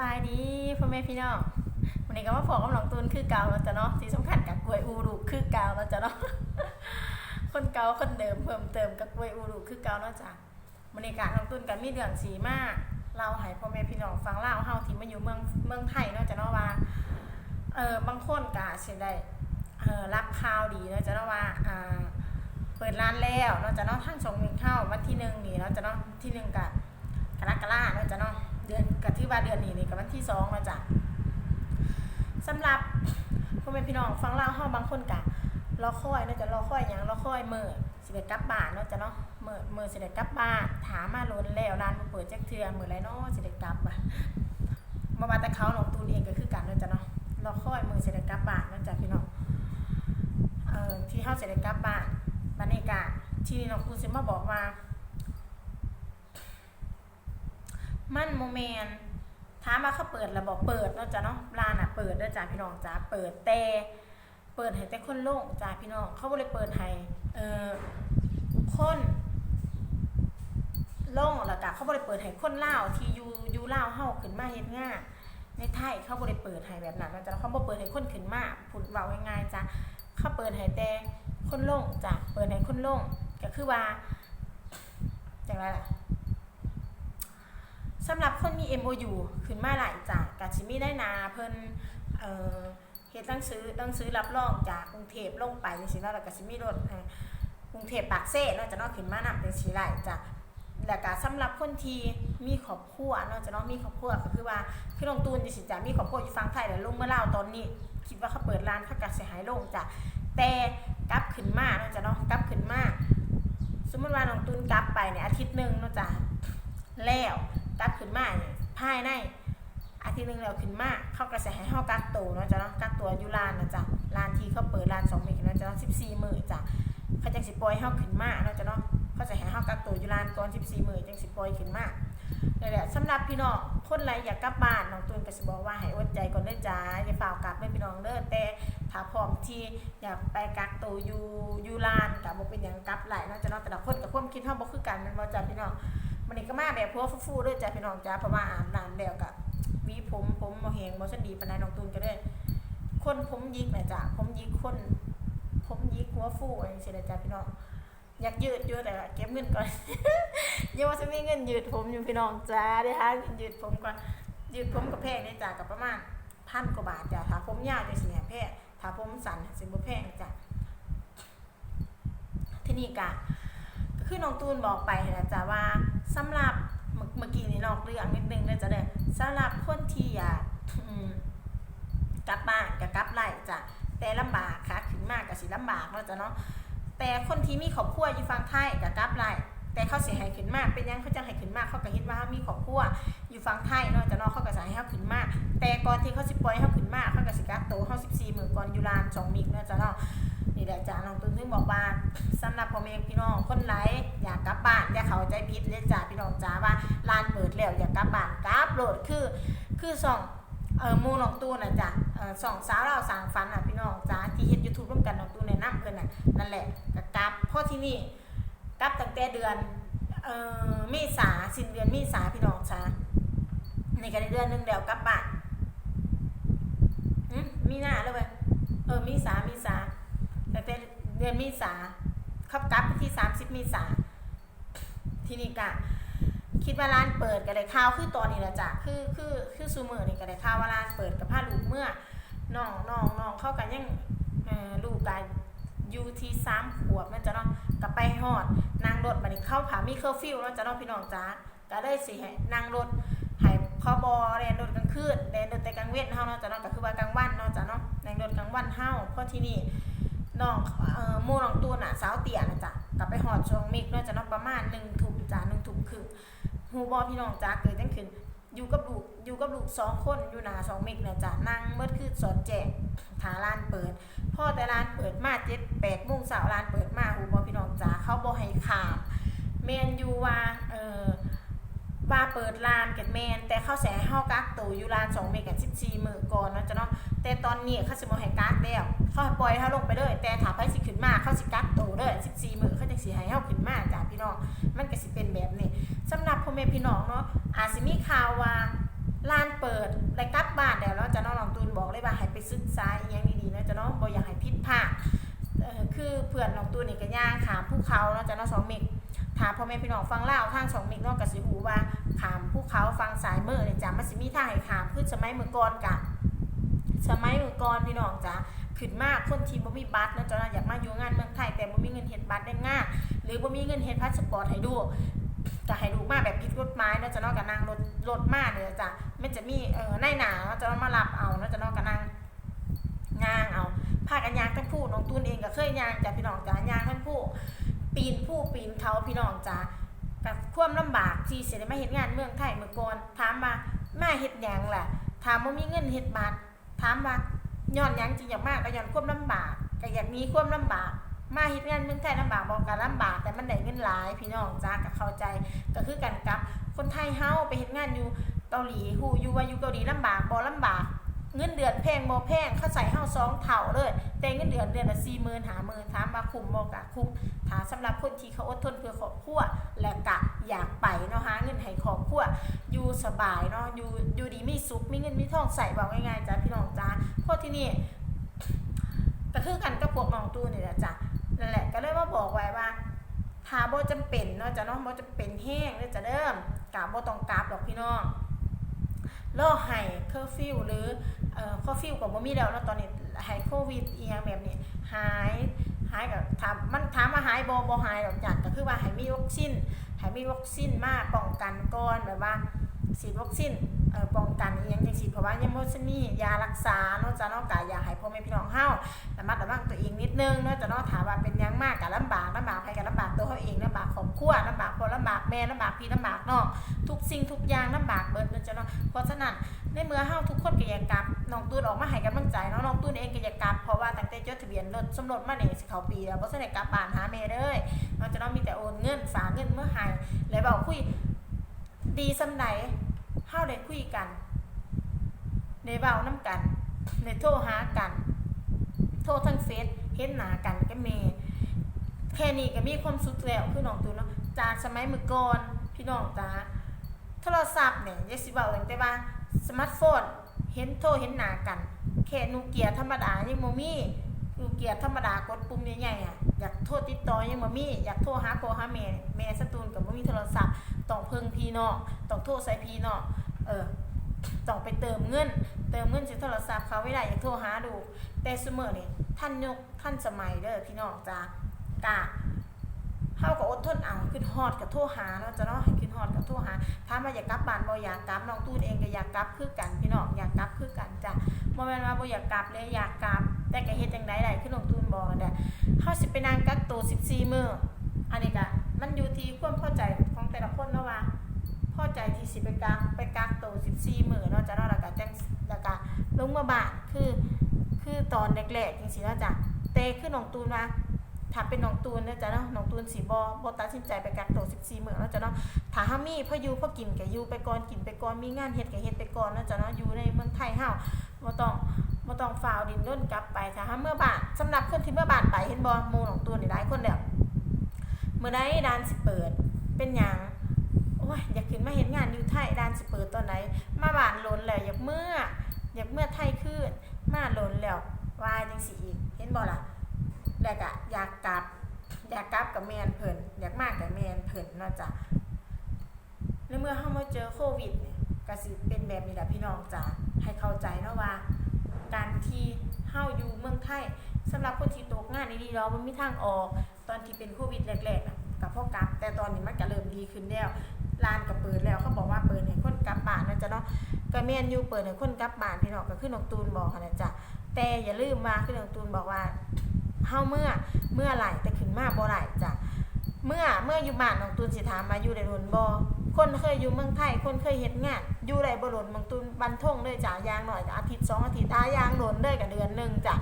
บายดีพ่อแม่พี่น้องวันนี้ก็มาพอกับน้องตูนคือเก่าแล้วจ้ะเนาะที่สำคัญกับกล้วยอูรุคือเก่าแล้วจ้ะเนาะคนเก่าคนเดิมเพิ่มเติมกับกล้วยอูรุคือเก่าเนาะจ้ะวันนี้กะน้องตูนกับมีเรื่องสีมากเราให้พ่อแม่พี่น้องฟังเล่าเฮาที่มาอยู่เมืองเมืองไทยเนาะจ้ะเนาะว่าเออบางคนกะสิได้เออรับข่าวดีเนาะจ้ะเนาะว่าอ่าเปิดร้านแล้วเนาะจ้ะเนาะทั้งสองมีเข้าวันที่หนึ่งนี่เนาะจ้ะเนาะที่หนึ่งกะกรกฎาเนาะจ้ะเนาะ เดือนกับที่ว่าเดือนนี้นี่กับวันที่สองเนาะจ้ะสำหรับพ่อแม่พี่น้องฟังเล่าวเฮาบางคนกะรอคอยเนาะจะรอคอยหยังรอคอยเมื้อสิได้กลับบ้านเนาะจะเนาะเมื้อมื้อสิได้กลับบ้านถามมาล้นแล้วร้านเปิดแจักเทื่อมื้อไรเนาะสิได้กลับอะบ่ว่าแต่เขาน้องตูนเองก็คือกันเนาะจะเนาะรอคอยเมื้อสิได้กลับบ้านเนาะจ้ะพี่น้องเอ่อที่เฮาสิได้กลับบ้านบัดนี้กะที่น้องตูนสิมาบอกว่า มันโมเมนถามว่าเขาเปิดระบอกเปิดเนาะจ้ะเนาะร้านอะเปิดด้อจ้าพี่น้องจ้าเปิดแต่เปิดให้แต่คนโล่งจ้าพี่น้องเขาบ่ได้เปิดให้เอ่อคนโล่งแล้วก็เขาบ่ได้เปิดให้คนเลาที่อยู่อยู่ลาเฮาขึ้นมาเฮ็ดงานในไทยเขาบ่ได้เปิดให้แบบนั้นนาะจ้ะเขาบ่เปิดให้คนขึ้นมาพูดเว้าง่ายๆจ้ะเขาเปิดให้แต่คนโล่งจ้ะเปิดให้คนโล่งก็คือว่าจังไรล่ะ สำหรับคนมี MOU ขึ้นมาหลายจากกาชิมีได้นาเพิ่นเอ่อเฮ็ดตั้งซื้อตั้งซื้อรับรองจากกรุงเทพลงไปจังซี่เนาะแล้วก็สิมีรถกรุงเทพปากเซ่เนาะจะเนาะขึ้นมานำจังซี่หลายจ้ะแล้วก็สำหรับคนที่มีครอบครัวเนาะจะเนาะมีครอบครัวก็คือว่าคือน้องตูนจังซี่จ้ะมีครอบครัวอยู่ฝั่งไทยแล้วลงมาลาวตอนนี้ คิดว่าเขาเปิดร้านเขาก็สิหายลงจ้ะแต่กลับขึ้นมาเนาะจะเนาะกลับขึ้นมาสมมุติว่าน้องตูนกลับไปเนี่ยอาทิตย์หนึงเนาะจ้ะแล้ว กลับขึ้นมาเนี่ยภายในอาทิตย์หนึ่งแล้วขึ้นมาเข้าก็จะให้เฮากักตัวเนาะจ้ะเนาะกักตัวอยู่ร้านนะจ๊ะร้านที่เขาเปิดร้าน2มื้อเนาะจ้ะเนาะ14มื้อจ้ะเขาจังสิปล่อยเฮาขึ้นมาเนาะจ้ะเนาะเขาจะให้เฮากักตัวอยู่ร้านก่อน14มื้อจังสิปล่อยขึ้นมานี่แหละสำหรับพี่น้องคนไรอยากกลับบ้านน้องตูนก็สิบอกว่าให้อดใจก่อนเด้อจ้าอย่าฝ่าวกลับเด้อพี่น้องเด้อแต่ถ้าพร้อมที่อยากไปกักตัวอยู่อยู่ร้านก็บ่เป็นหยังกลับไหลเนาะจ้ะเนาะแต่ละคนกับความคิดเฮาบ่คือกันม่นบ่จ้ะพี่น้อง มันนี้ก็มาแบบพวฟูๆด้วยจ้ะพี่น้องจ้าเพราะว่าอาบน้ำแล้วกับวีผมผมโมเฮงโมชันดีปนใดน้องตูนก็ได้คนผมยิกนะจ้ะผมยิกคนผมยิกหัวฟูอย่างเช่นจ้ะพี่น้องอยากยืดยืดแต่เก็บเงินก่อนยังว่าจะมีเงินยืดผมอยู่พี่น้องจ้าเดี๋ยวหาเงินยืดผมก่อนยืดผมกับแพงเนี่ยจ้ะกับประมาณพันกว่าบาทจ้ะถ้าผมยาวจะสิแพงถ้าผมสั้นสิบ่แพงจ้ะที่นี่กะก็คือน้องตูนบอกไปนะจ๊ะว่า สำหรับเมื่อกี้นี่นอกเรื่องนิดนึงเลยจะเด้อสำหรับคนที่อยากกลับบ้านกับกลับไร่จ้ะแต่ลำบากค่ะขึ้นมากกับสิลำบากเนาจะเนาะแต่คนที่มีครอบครัวอยู่ฝั่งไทยกับกลับไร่แต่เขาเสียหายขึ้นมากเป็นยังเขาจะให้ขึ้นมากเขาก็คิดว่าเขามีครอบครัวอยู่ฝั่งไทยเนาะจะเนาะเขาก็จะให้เขาขึ้นมาก แต่ก่อนที่เขาสิปล่อยให้เขาขึ้นมากเขาก็สิกักตัวเขา14มื้อก่อนยู่ลาน2มิกเนาะจะเนาะ นี่แหละจ้าน้องตุ้นถึงบอกว่าสำหรับพ่อแม่พี่น้องคนไหนอยากกลับบ้านอย่าเข้าใจผิดเลยจ้าพี่น้องจ้าว่าร้านเปิดแล้วอยากกลับบ้านกลับโหลดคือคือสองเออมูน้องตูนน่ะจ้ะเออสองสาวเราสางฝันน่ะพี่น้องจ้าที่เฮ็ด YouTube ร่วมกันน้องตูนแนะนำเพิ่นน่ะนั่นแหละก็กลับเพราะที่นี่กลับตั้งแต่เดือนเอ่อเมษาสิ้นเดือนเมษาพี่น้องจ้าในก็ได้เดือนหนึงแล้วกลับบ้านมีหน้าแล้วเว้ยเออมีสามีสา ต่เป็นเดือนเมีษาเขากลับที่30เมีษาที่นี่กะคิดว่าร้านเปิดกันเลยข่าวคือตอนนี้แหละจ้ะคือคือคือซูเมอร์นี่กันเลยข่าวว่าร้านเปิดกับผ้าลูกเมื่อน้องน้องน้องเข้ากันยังลูกกันยูที่สามขวบนั่นจะเนาะกับไปฮอดนางรถบัดนี้เข้าผามีเคอร์ฟิวเนาะจะเนาะพี่น้องจ้าก็ได้สิให้นางรถให้พอบอแลนรถกลางคืนแลนรถแต่กลางเว้นเฮาเนาะจะเนาะก็คือว่ากลางวันเนาะจ้ะเนาะแลนรถกลางวันเฮาเพราะที่นี่ น้องเอ่อหมู่น้องตูนอะสาวเตี่ยนะจ๊ะกลับไปหอดช่วงมิกเนาะจะเนาะประมาณหนึ่งทุ่มจ้ะหนึ่งทุ่มครึ่งฮูบอพี่น้องจ้าเกิดจังขึ้นอยู่กับลูกอยู่กับลูกสองคนอยู่หนาสองมิกเนี่ยจ้ะนั่งเมื่อคือสอนแจกหาร้านเปิด พ่อแต่ร้านเปิดมาเจ็ดแปดโมงสาวร้านเปิดมาฮูบอพี่น้องจ้าเขาบอให้ขามเมนอยูว่าเออว่าเปิดร้านกับแมนแต่เขาแสห้เฮากักตัวอยู่ร้านสองเมกกับสิบสี่มือก่อนเนาะจ้ะเนาะ แต่ตอนนี้เขาสิบ่ให้กักแล้วเขาปล่อยเขาลงไปเลย แต่ถ้าไปสิขึ้นมาเขาสิกักโตเลย14มื้อเขาจังสิให้เฮาขึ้นมาจ้าพี่น้อง มันก็สิเป็นแบบนี้สำหรับพ่อแม่พี่น้องเนาะอาจสิมีข่าวว่าร้านเปิดได้กลับบ้านแล้วเนาะจะน้องน้องตูนบอกเลยว่าให้ไปศึกษาอีหยังดีๆเนาะจะเนาะบ่อยากให้ผิดพลาดเอ่อคือเพื่อนน้องตูนนี่ก็ย่างขามภูเขาเนาะจะเนาะสองเมกถามพ่อแม่พี่น้องฟังเล่าทางสองเมกเนาะก็สิฮู้ว่าขามภูเขาฟังสายมือเนี่ยจ้ะมันสิมีทางให้ขามคือสมัยเมื่อก่อนกะ สมัยเมื่อก่อนพี่น้องจ้ะขึ้นมากคนที่บ่มีบัตรเนะจ้ะเนาอยากมาอยู่งานเมืองไทยแต่บ่มีเงินเฮ็ดบัตรได้ง่ายหรือบ่มีเงินเฮ็ดพาสปอร์ตให้ดูก็ให้ดูมาแบบผิดกฎหมายเนะจ้ะนาะก็นั่งรถรถมาเนี่ยจ้ะมันจะมีเอ่อนหนาเนาะจ้ะเนาะมารับเอาเนะจ้ะนาะก็นั่งยางเอาพากันยางทั้งผู้น้องตูนเองก็เคยยางจ้ะพี่น้องจ้ะยางทั้งผู้ปีนผู้ปีนเขาพี่น้องจ้ะกับความลำบากที่สิได้มาเฮ็ดงานเมืองไทยเมื่อก่อนถามว่ามาเฮ็ดหยังล่ะถามว่ามีเงินเฮ็ดบัตร ถามว่าย้อนยังจริงอย่างมากก็ย้อนควบลำบากก็อยากหนี้ควบลำบาก มาเฮ็ดงานเมืองไทยลำบากบอกกันลำบาก แต่มันได้เงินหลายพี่น้องจ้าก็เข้าใจก็คือกันกับ คนไทยเฮาไปเฮ็ดงานอยู่เกาหลีฮู้อยู่ว่าอยู่เกาหลีลำบากบ่ลำบาก เงินเดือนแพงบ่แพงเขาใส่เฮาสองเท่าเลย แต่เงินเดือนเดือนละ40,000 50,000ถามว่าคุ้มบ่กะคุ้มถ้าสำหรับคนที่เขาอดทนเพื่อครอบครัวและกะอยากไปเนาะหาเงินให้ครอบครัวอยู่สบายเนาะอยู่อยู่ดีมีสุขมีเงินมีทองใส่บอกง่ายๆจ้ะพี่น้องจ้าเพราะที่นี่ก็คือกันกับพวกน้องตู้นี่แหละจ้ะนั่นแหละก็เลยว่าบอกไว้ว่าถ้าบ่จำเป็นเนาะจ้ะเนาะโบ่จำเป็นแห้งเลยจะเดิมกะบ่ต้องกราบดอกพี่น้อง รอให้เคอร์ฟิวหรือเอ่อเคอร์ฟิวก็บ่มีแล้วแล้วตอนนี้ให้โควิดอีหยังแบบนี้หายหายกับถามมันถามว่าหายบ่บ่หายหรอกจากก็คือว่าให้มีวัคซีนให้มีวัคซีนมาป้องกันก่อนแบบว่าฉีดวัคซีน ป้องกันอหยังจังซี่เพราะว่ายังบ่ทันมียารักษาเนาะจ้ะเนาะก็อยากให้พ่อแม่พี่น้องเฮาระมัดระวังตัวเองนิดนึงเนาะจ้ะเนาะถามว่าเป็นหยังมากก็ลำบากลำบากใครก็ลำบากตัวเขาเองลำบากครอบครัวลำบากพ่อลำบากแม่ลำบากพี่ลำบากน้องทุกสิ่งทุกอย่างลำบากเบิดเนาะจ้ะเนาะเพราะฉะนั้นในเมื่อเฮาทุกคนก็อยากกลับน้องตูนออกมาให้กำลังใจเนาะน้องตูนเองก็อยากกลับเพราะว่าตั้งแต่จดทะเบียนรถสมรสมาเนี่ยสิเขาปีแล้วบ่ทันได้กลับบ้านหาแม่เด้อเนาะจ้ะเนาะมีแต่โอนเงินฝากเงินเมื่อให้แล้วบอกคุยดีสำไหน เฮาได้คุยกันได้เว้าน้ำกันได้โทรหากัน โทรทางเฟซเห็นหน้ากันก็เมแค่นี้ก็มีความสุขแล้วคือน้องตูนเนาะจากสมัยมือก่อนพี่น้องจ้าโทรศัพท์เนี่ยอยาสิเว้าตั้งแต่ว่าสมาร์ทโฟนเห็นโทรเห็นหน้ากัน แค่นูเกียธรรมดายังบ่มีนูเกียธรรมดากดปุ่มใหญ่ๆอะอยากโทรติดต่อยังบ่มีอยากโทรหาพ่อหาแม่แม่สตูนก็บ่มีโทรศัพท์ต้องเพิ่งพี่น้องต้องโทรใส่พี่น้อง เออต้องไปเติมเงิน เติมเงินสิโทรศัพท์เขาไม่ได้อยากโทรหาดู แต่เสมอเนี่ยท่านยกท่านสมัยเด้อพี่น้องจ้ากะเฮาก็อดทนเอาขึ้นฮอดกับโทรหาเนาะจ้ะเนาะขึ้นฮอดกับโทรหาถามาอยากกลับบ้านบ่อยากกลับน้องตูนเองก็อยากกลับคือกันพี่น้องอยากกลับคือกันจ้ะบ่แม่นว่าบ่อยากกลับเลยอยากกลับ แต่ก็เฮ็ดจังได๋ได้คือน้องตูนบอกนั่เฮาสิไปนั่งกักตัว14มื้ออันนี้ก็มันอยู่ที่ความพอใจของแต่ละคนเนาะว่า อใจที่สิไปกักไปกักตัว14มื้อเนาะจ้ะเนาะแล้วก็จังแล้วก็ลงมาบานคือคือตอนแรกๆจังซี่เนาะจ้ะแต่คือน้องตูนว่าถ้าเป็นหนองตูนเนาะจ้ะเนาะหนองตูนสิบ่บ่ตัดสินใจไปกักตัว14มื้อเนาะจ้ะเนาะถ้าเฮามีพออยู่พอกินก็อยู่ไปก่อนกินไปก่อนมีงานเฮ็ดก็เฮ็ดไปก่อนเนาะจ้ะเนาะอยู่ในเมืองไทยเฮาบ่ต้องบ่ต้องฝ่าวดินด้นกลับไปถ้าฮาเมื่อบานสำหรับคนที่เมื่อบานไปเห็นบ่หมู่น้องตูนนี่หลายคนแล้วมื้อใดด่านสิเปิดเป็นหยัง อ้ยอยากขึ้นมาเห็นงานอยู่ไทยด้านสเปิดตอนไหน มาบานหลนแล้วอยากเมื่ออยากเมื่อไทยขึ้นมาหลนแล้ววายจังสิอีก เห็นบ่ล่ะแล้วก็อยากกลับ อยากกลับกับแมนเพิ่นอยากมากกับแมนเพิ่นเนาะจ้ะในเมื่อเฮามาเจอโควิดเนี่ยก็สิเป็นแบบนี้แหละพี่น้องจ้ะให้เข้าใจเนาะว่า การที่เฮาอยู่เมืองไทยสำหรับคนที่ตกงานดีเรามันมีทางออก ตอนที่เป็นโควิดแรกๆน่ะกับพวกกลับ แต่ตอนนี้มันก็เริ่มดีขึ้นแล้ว ร้านก็เปิดแล้วเขาบอกว่าเปิดให้คนกลับบ้านนะจ๊ะเนาะก็แม่นอยู่เปิดให้คนกลับบ้านพี่น้องก็คือน้องตูนบอกนะจ๊ะแต่อย่าลืมว่าคือน้องตูนบอกว่าเฮาเมื่อเมื่อไหร่แต่ขึ้นมาบ่ไหร่จ้ะเมื่อเมื่ออยู่บ้านน้องตูนสิถามมาอยู่ได้โดนบ่คนเคยอยู่เมืองไทย คนเคยเฮ็ดงานอยู่ได้บ่โดนน้องตูนบันทงเลยจ้ะยางหน้อยอาทิตย์สองอาทิตย์อายางโดนเลยก็เดือนหนึงจ้ะ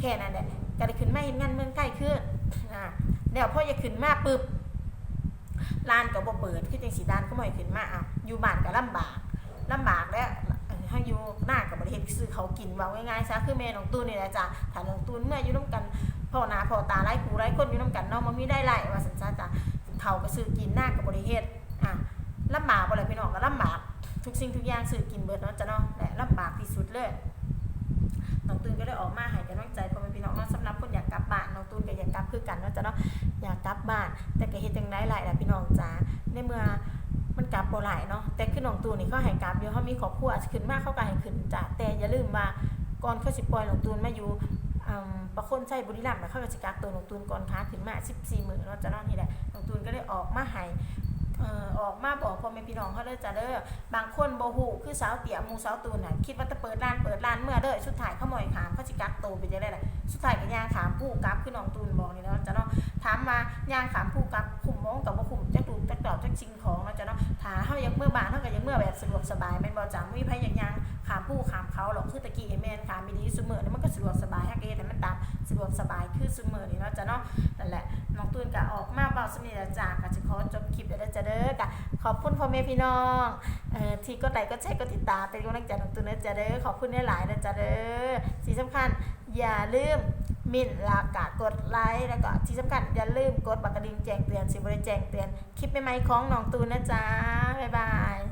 แค่นั้นแหละก็ได้ขึ้นมาเฮ็ดงานเมืองไทยขึ้นอ่าเดี๋ยวพอจะขึ้นมาปุ๊บ ร้านก็บ่เปิดคือจังสีด้านก็บ่ให้ขึ้นมาอะอยู่บ้านก็ลำบากลำบากแล้วเอ่อให้อยู่หน้าก็บ่ได้เฮ็ดซื้อเขากินว่าง่ายๆซะคือแม่น้องตูนนี่แหละจ้ะถ้าน้องตูนเมื่ออยู่นํกันพ่อหน้าพ่อตาหลายผู้หลายคนอยู่นํกันเนาะมันมีได้หลายว่าซั่นซะจ้ะเขาก็ซื้อกินหน้าก็บ่ได้เฮ็ดอะลำบากบ่ล่ะพี่น้องก็ลำบากทุกสิ่งทุกอย่างซื้อกินเบิดเนาะจ้ะเนาะและลำบากที่สุดเลยน้องตูนก็ได้ออกมาให้กำลังใจพ่อแม่พี่น้องเนาะสำหรับคนอยาก บ้านน้องตูนก็อยากกลับคือกันเนาะจ้ะเนาะอยากกลับบ้าน แต่ก็เฮ็ดจังได๋หลายล่ะพี่น้องจ๋าในเมื่อมันกลับบ่หลายเนาะแต่คือน้องตูนนี่เขาให้กลับอยู่เขามีครอบครัวขึ้นมาเขาก็ให้ขึ้นจ้ะแต่อย่าลืมว่าก่อนเขาสิปล่อยน้องตูนมาอยู่อืมประคนชัยบุรีรัมย์น่เขาก็จิกักตัวน้องตูนก่อนค้าขึ้นมา 14มื้อเนาะจะเนาะนี่แหละน้องตูนก็ได้ออกมาให้ เออออกมาบอกพ่อแม่พี่น้องเขาเลยจ้ะเด้อบางคนโบ่ฮู้คือสาวเตี่ยมูสาวตูนน่ะคิดว่าจะเปิดร้านเปิดร้านเมื่อเด้อสุดท้ายขาหมยขามเขาสิกักโตไปจังได๋ล่ะสุดท้ายก็ย่างขามผู้กับคือน้องตูนบอกนี่เนาะจ้ะเนาะถามมาย่างขามผู้กับคุมมองกับบ่าคุมจักดูจักดอกจักชิงของเนาะจ้ะเนาะถ้าเฮายากเมื่อบานเฮาก็อยากเมื่อแบบสะดวกสบายแม่นบ่จ้ะบ่มีไผอยากย่างขามผู้ขามเขาหรอกคือตะกี้ไอ้แม่นขามมีดีซุมื้อนี่มันก็สะดวกสบายแฮกเฮ็ดให้มันตามสะดวกสบายคือซุมื้อนี่เนาะจ้ะเนาะนั่นแหละ น้องตูนก็ออกมาเว้าสนิทจาก็สิขอจบคลิปเด้อจ้ะเด้อก็ขอบคุณพ่อแม่พี่น้องเอ่อที่กดไลค์กดแชร์กดติดตามเป็นกำลังใจของตูนนะจะเด้อขอบคุณหลายๆนะจะเด้อที่สำคัญอย่าลืมมินลากากดไลค์แล้วก็ที่สำคัญอย่าลืมกดบักกระดิ่งแจ้งเตือนสิบริแจ้งเตือนคลิปใหม่ๆของน้องตูนนะจ๊ะบ๊ายบาย